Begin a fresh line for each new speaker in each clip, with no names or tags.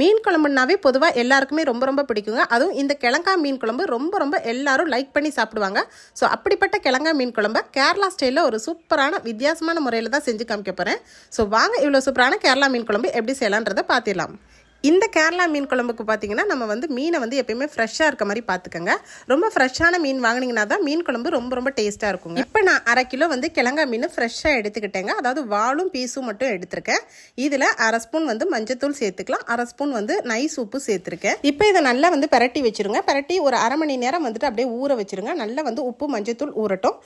மீன் குழம்புனாவே பொதுவாக எல்லாருக்குமே ரொம்ப ரொம்ப பிடிக்குங்க. அதுவும் இந்த கிழங்கா மீன் குழம்பு ரொம்ப ரொம்ப எல்லாரும் லைக் பண்ணி சாப்பிடுவாங்க. ஸோ அப்படிப்பட்ட கிழங்கா மீன் குழம்பை கேரளா ஸ்டைலில் ஒரு சூப்பரான வித்தியாசமான முறையில் தான் செஞ்சு காமிக்க போகிறேன் ஸோ வாங்க இவ்வளோ சூப்பரான கேரளா மீன் குழம்பு எப்படி செய்யலான்றதை பார்த்திடலாம். இந்த கேரளா மீன் குழம்புக்கு பார்த்தீங்கன்னா நம்ம வந்து மீனை வந்து எப்பயுமே ஃப்ரெஷ்ஷாக இருக்க மாதிரி பார்த்துக்கோங்க ரொம்ப ஃப்ரெஷ்ஷான மீன் வாங்கினீங்கன்னா தான் மீன் குழம்பு ரொம்ப ரொம்ப டேஸ்ட்டாக இருக்குங்க. இப்போ நான் அரை கிலோ வந்து கிழங்கா மீன் ஃப்ரெஷ்ஷாக எடுத்துக்கிட்டேங்க. அதாவது வாளும் பீஸும் மட்டும் எடுத்திருக்கேன். இதில் அரை ஸ்பூன் வந்து மஞ்சத்தூள் சேர்த்துக்கலாம். அரை ஸ்பூன் வந்து நைஸ் உப்பு சேர்த்துருக்கேன். இப்போ இதை நல்லா வந்து பரட்டி வச்சிருங்க. பரட்டி ஒரு அரை மணி நேரம் வந்துட்டு அப்படியே ஊற வச்சிருங்க. நல்லா வந்து உப்பு மஞ்சத்தூள் ஊறட்டும்.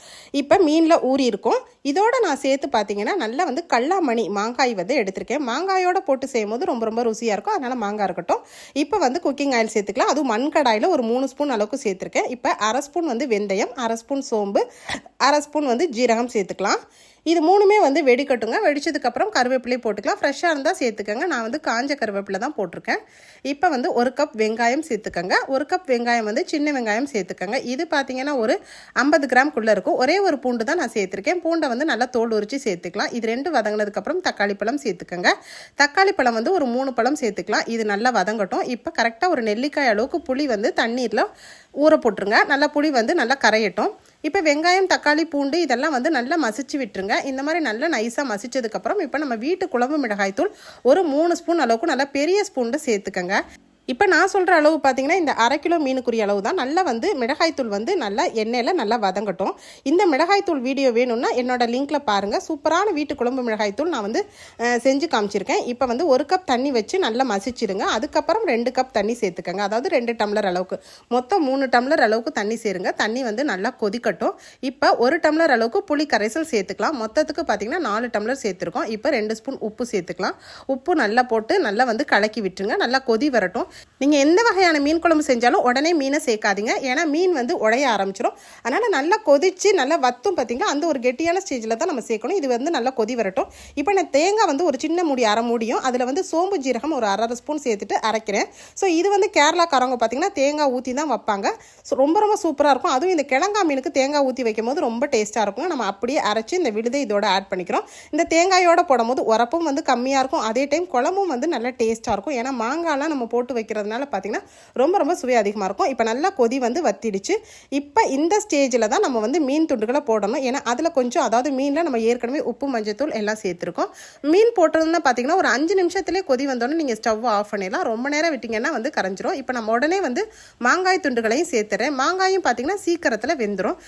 இப்போ மீனில் ஊறி இருக்கும். இதோட நான் சேர்த்து பார்த்தீங்கன்னா நல்லா வந்து கல்லாமணி மாங்காய் வந்து எடுத்திருக்கேன். மாங்காயோட போட்டு செய்யும் போது ரொம்ப ரொம்ப ருசியாக இருக்கும். அதனால் மாங்காய் இருக்கட்டும். இப்போ வந்து குக்கிங் ஆயில் சேர்த்துக்கலாம். அதுவும் மண் கடாயில் ஒரு மூணு ஸ்பூன் அளவுக்கு சேர்த்துருக்கேன். இப்போ அரை ஸ்பூன் வந்து வெந்தயம் அரை ஸ்பூன் சோம்பு அரை ஸ்பூன் வந்து ஜீரகம் சேர்த்துக்கலாம். இது மூணுமே வந்து வெடிக்கட்டுங்க. வெடிச்சதுக்கப்புறம் கருவேப்பிலையும் போட்டுக்கலாம். ஃப்ரெஷ்ஷாக இருந்தால் சேர்த்துக்கங்க. நான் வந்து காஞ்ச கருவேப்பிலை தான் போட்டிருக்கேன். இப்போ வந்து ஒரு கப் வெங்காயம் சேர்த்துக்கங்க. ஒரு கப் வெங்காயம் வந்து சின்ன வெங்காயம் சேர்த்துக்கங்க. இது பார்த்தீங்கன்னா ஒரு ஐம்பது கிராம்குள்ளே இருக்கும். ஒரே ஒரு பூண்டு தான் நான் சேர்த்துருக்கேன். பூண்டை வந்து நல்லா தோல் உரிச்சு சேர்த்துக்கலாம். இது ரெண்டு வதங்கினதுக்கப்புறம் தக்காளி பழம் சேர்த்துக்கங்க. தக்காளி பழம் வந்து ஒரு மூணு பழம் சேர்த்துக்கலாம். இது நல்லா வதங்கட்டும். இப்போ கரெக்டாக ஒரு நெல்லிக்காய் அளவுக்கு புளி வந்து தண்ணீரில் ஊற போட்டுருங்க. நல்லா புளி வந்து நல்லா கரையட்டும். இப்போ வெங்காயம் தக்காளி பூண்டு இதெல்லாம் வந்து நல்லா மசிச்சு விட்டுருங்க. இந்த மாதிரி நல்லா நைஸாக மசிச்சதுக்கப்புறம் இப்போ நம்ம வீட்டு குழம்பு மிளகாய் தூள் ஒரு மூணு ஸ்பூன் அளவுக்கு நல்லா பெரிய ஸ்பூனில் சேர்த்துக்கங்க. இப்போ நான் சொல்கிற அளவு பார்த்தீங்கன்னா இந்த அரை கிலோ மீனுக்குரிய அளவு தான். நல்லா வந்து மிளகாய்த்தூள் வந்து நல்லா எண்ணெயில் நல்லா வதங்கட்டும். இந்த மிளகாய்த்தூள் வீடியோ வேணும்னா என்னோடய லிங்க்கில் பாருங்கள் சூப்பரான வீட்டு குழம்பு மிளகாய்த்தூள் நான் வந்து செஞ்சு காமிச்சிருக்கேன். இப்போ வந்து ஒரு கப் தண்ணி வச்சு நல்லா மசிச்சிடுங்க அதுக்கப்புறம் ரெண்டு கப் தண்ணி சேர்த்துக்கங்க. அதாவது ரெண்டு டம்ளர் அளவுக்கு. மொத்தம் மூணு டம்ளர் அளவுக்கு தண்ணி சேருங்க. தண்ணி வந்து நல்லா கொதிக்கட்டும். இப்போ ஒரு டம்ளர் அளவுக்கு புளி கரைசல் சேர்த்துக்கலாம். மொத்தத்துக்கு பார்த்தீங்கன்னா நாலு டம்ளர் சேர்த்துருக்கோம். இப்போ ரெண்டு ஸ்பூன் உப்பு சேர்த்துக்கலாம். உப்பு நல்லா போட்டு நல்லா வந்து கலக்கி விட்டுருங்க. நல்லா கொதி வரட்டும். நீங்கள் எந்த வகையான மீன் குழம்பு செஞ்சாலும் உடனே மீனை சேர்க்காதீங்க. ஏன்னா மீன் வந்து உடைய ஆரம்பிச்சிடும் அதனால் நல்லா கொதிச்சு நல்லா வத்தும் பார்த்தீங்கன்னா அந்த ஒரு கெட்டியான ஸ்டேஜில் தான் நம்ம சேர்க்கணும். இது வந்து நல்லா கொதி வரட்டும். இப்போ நான் தேங்காய் வந்து ஒரு சின்ன மூடி அரை மூடியும் அதில் வந்து சோம்பு ஜீரகம் ஒரு அரை ஸ்பூன் சேர்த்துட்டு அரைக்கிறேன். ஸோ இது வந்து கேரளாக்காரவங்க பார்த்தீங்கன்னா தேங்காய் ஊற்றி தான் வைப்பாங்க. ஸோ ரொம்ப ரொம்ப சூப்பராக இருக்கும். அதுவும் இந்த கிழங்கா மீனுக்கு தேங்காய் ஊற்றி வைக்கும் போது ரொம்ப டேஸ்ட்டாக இருக்கும் நம்ம அப்படியே அரைச்சி இந்த விழுதை இதோட ஆட் பண்ணிக்கிறோம். இந்த தேங்காயோட போடும்போது உரப்பும் வந்து கம்மியாக இருக்கும். அதே டைம் குழம்பும் வந்து நல்லா டேஸ்ட்டாக இருக்கும். ஏன்னா மாங்காய்லாம் நம்ம போட்டு வைக்கிறதுனால பார்த்தீங்கன்னா ரொம்ப ரொம்ப சுவை அதிகமாக இருக்கும். இப்போ நல்லா கொதி வந்து வத்திடுச்சு. இப்போ இந்த ஸ்டேஜில் தான் நம்ம வந்து மீன் துண்டுகளை போடணும். ஏன்னா அதில் கொஞ்சம் அதாவது மீனில் நம்ம ஏற்கனவே உப்பு மஞ்சத்தூள் எல்லாம் சேர்த்துருக்கோம். மீன் போட்டதுன்னா பார்த்தீங்கன்னா ஒரு அஞ்சு நிமிஷத்துலேயே கொதி வந்தோடனே நீங்கள் ஸ்டவ் ஆஃப் பண்ணிடலாம். ரொம்ப நேரம் விட்டிங்கன்னா வந்து கரைஞ்சிரும். இப்போ நம்ம உடனே வந்து மாங்காய் துண்டுகளையும் சேர்த்துறேன். மாங்காயும் பார்த்திங்கன்னா சீக்கிரத்தில் வெந்துடும்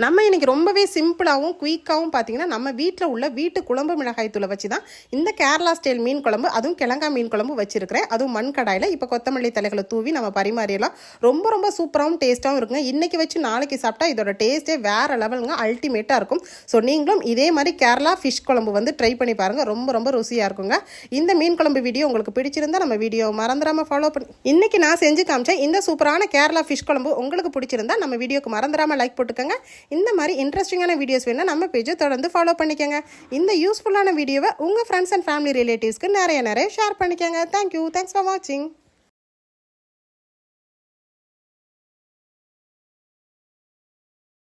நம்ம இன்றைக்கி ரொம்பவே சிம்பிளாகவும் குயிக்காகவும் பார்த்தீங்கன்னா நம்ம வீட்டில் உள்ள வீட்டு குழம்பு மிளகாய் தூளை வச்சு தான் இந்த கேரளா ஸ்டைல் மீன் குழம்பு அதுவும் கிழங்கா மீன் குழம்பு வச்சிருக்கிறேன். அதுவும் மண் கடாயில். இப்போ கொத்தமல்லி தலைகளை தூவி நம்ம பரிமாறிடலாம். ரொம்ப ரொம்ப சூப்பராகவும் டேஸ்ட்டாகவும் இருக்குங்க. இன்றைக்கி வச்சு நாளைக்கு சாப்பிட்டா இதோட டேஸ்ட்டே வேறு லெவலுங்க. அல்டிமேட்டாக இருக்கும். ஸோ நீங்களும் இதே மாதிரி கேரளா ஃபிஷ் குழம்பு வந்து ட்ரை பண்ணி பாருங்கள் ரொம்ப ரொம்ப ருசியாக இருக்குங்க. இந்த மீன் குழம்பு வீடியோ உங்களுக்கு பிடிச்சிருந்தா நம்ம வீடியோ மறந்துடாமல் ஃபாலோ பண்ணி இன்றைக்கி நான் செஞ்சு காமிச்சேன் இந்த சூப்பரான கேரளா ஃபிஷ் குழம்பு உங்களுக்கு பிடிச்சிருந்தா நம்ம வீடியோக்கு மறந்துடாமல் லைக் போட்டுக்கோங்க. இந்த மாதிரி இன்ட்ரெஸ்டிங்கான வீடியோஸ் வேணால் நம்ம பேஜை தொடர்ந்து ஃபாலோ பண்ணிக்கோங்க. இந்த யூஸ்ஃபுல்லான வீடியோவை உங்கள் ஃப்ரெண்ட்ஸ் அண்ட் ஃபேமிலி ரிலேட்டிவ்ஸ்க்கு நிறைய நிறைய ஷேர் பண்ணிக்கோங்க. தேங்க்யூ தேங்க்ஸ் ஃபார் வாட்சிங்